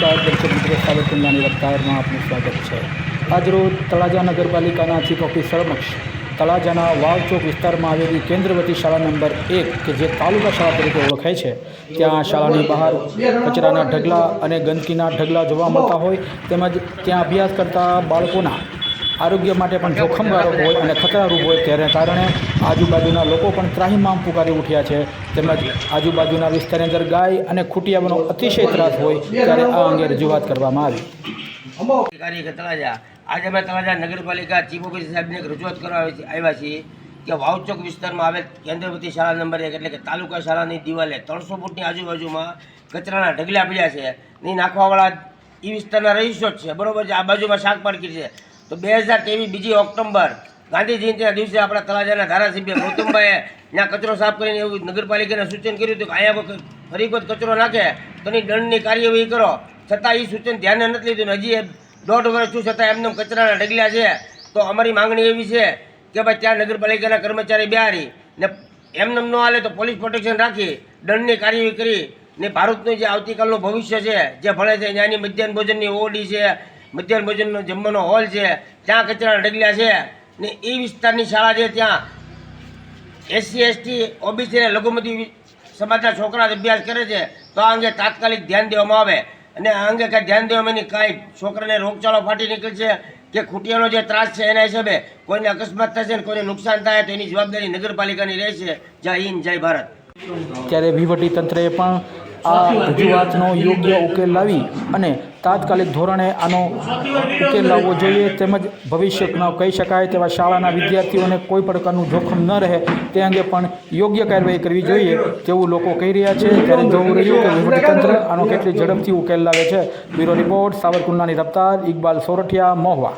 નમસ્કાર, દર્શક મિત્રો સાવરકુંડલાની રફતારમાં આપનું સ્વાગત છે. આજરોજ તળાજા નગરપાલિકાના ચીફ ઓફિસર સમક્ષ તળાજાના વાવ ચોક વિસ્તારમાં આવેલી કેન્દ્રવતી શાળા નંબર એક, કે જે તાલુકા શાળા તરીકે ઓળખાય છે, ત્યાં શાળાની બહાર કચરાના ઢગલા અને ગંદકીના ઢગલા જોવા મળતા હોય, તેમજ ત્યાં અભ્યાસ કરતા બાળકોના આરોગ્ય માટે પણ જોખમકારક હોય અને ખતરારૂપ હોય તેને કારણે આજુબાજુના લોકો પણ ત્રાહીમામ પુકારી ઉઠ્યા છે. તેમજ આજુબાજુના વિસ્તારની અંદર ગાય અને ખૂટિયાઓનો અતિશય ત્રાસ હોય ત્યારે આ અંગે રજૂઆત કરવામાં આવી. આજે અમે તળાજા નગરપાલિકા ચીફ ઓફિસર સાહેબને એક રજૂઆત કરવા આવી- આવ્યા છીએ કે વાવચોક વિસ્તારમાં આવેલ કેન્દ્રવતી શાળા નંબર એક એટલે કે તાલુકા શાળાની દિવાલે ત્રણસો ફૂટની આજુબાજુમાં કચરાના ઢગલા પડ્યા છે. નહીં નાખવાવાળા એ વિસ્તારના રહીશો જ છે. બરોબર છે? આ બાજુમાં શાક માર્કેટ છે. તો બે હજાર ત્રેવીસ બીજી ઓક્ટોબર ગાંધી જયંતિના દિવસે આપણા તળાજાના ધારાસભ્ય ગૌતમભાઈએ ત્યાં કચરો સાફ કરીને એવું નગરપાલિકાને સૂચન કર્યું હતું કે અહીંયા ફરી વખત કચરો નાખે તો એની દંડની કાર્યવાહી કરો. છતાં એ સૂચન ધ્યાને નથી લીધું હજી દોઢ વર્ષ છું છતાં એમને કચરાના ઢગલા છે. તો અમારી માંગણી એવી છે કે ભાઈ ત્યાં નગરપાલિકાના કર્મચારી બિહારી ને એમને ન હાલે તો પોલીસ પ્રોટેક્શન રાખી દંડની કાર્યવાહી કરી ને ભારતનું જે આવતીકાલનું ભવિષ્ય છે, જે ભણે છે, ત્યાંની મધ્યાહન ભોજનની ઓડી છે મધ્યાહન ભોજનનો જમવાનો હોલ છે ત્યાં કચરાના ઢગલા છે ને એ વિસ્તારની શાળા છે ત્યાં. એસસી, એસટી, ઓબીસી અને લઘુમતી સમાજના છોકરા અભ્યાસ કરે છે. તો આ અંગે તાત્કાલિક ધ્યાન દેવામાં આવે. અને આ અંગે કાંઈ ધ્યાન દેવામાં નહીં કાંઈ છોકરાને રોગચાળો ફાટી નીકળશે કે ખૂટિયાનો જે ત્રાસ છે એના હિસાબે કોઈને અકસ્માત થશે ને કોઈને નુકસાન થાય તો એની જવાબદારી નગરપાલિકાની રહેશે. જય હિન્દ, જય ભારત. ત્યારે વહીવટી તંત્રએ પણ આ રજૂઆતનો યોગ્ય ઉકેલ લાવી અને તાત્કાલિક ધોરણે આનો ઉકેલ લાવવો જોઈએ તેમજ ભવિષ્યમાં કહી શકાય તેવા શાળાના વિદ્યાર્થીઓને કોઈ પ્રકારનું જોખમ ન રહે તે અંગે પણ યોગ્ય કાર્યવાહી કરવી જોઈએ તેવું લોકો કહી રહ્યા છે. ત્યારે જોવું રહ્યું કે વહીવટીતંત્ર આનો કેટલી ઝડપથી ઉકેલ લાવે છે. બ્યુરો રિપોર્ટ, સાવરકુંડલાની રફતાર, ઇકબાલ સોરઠિયા, મહુવા.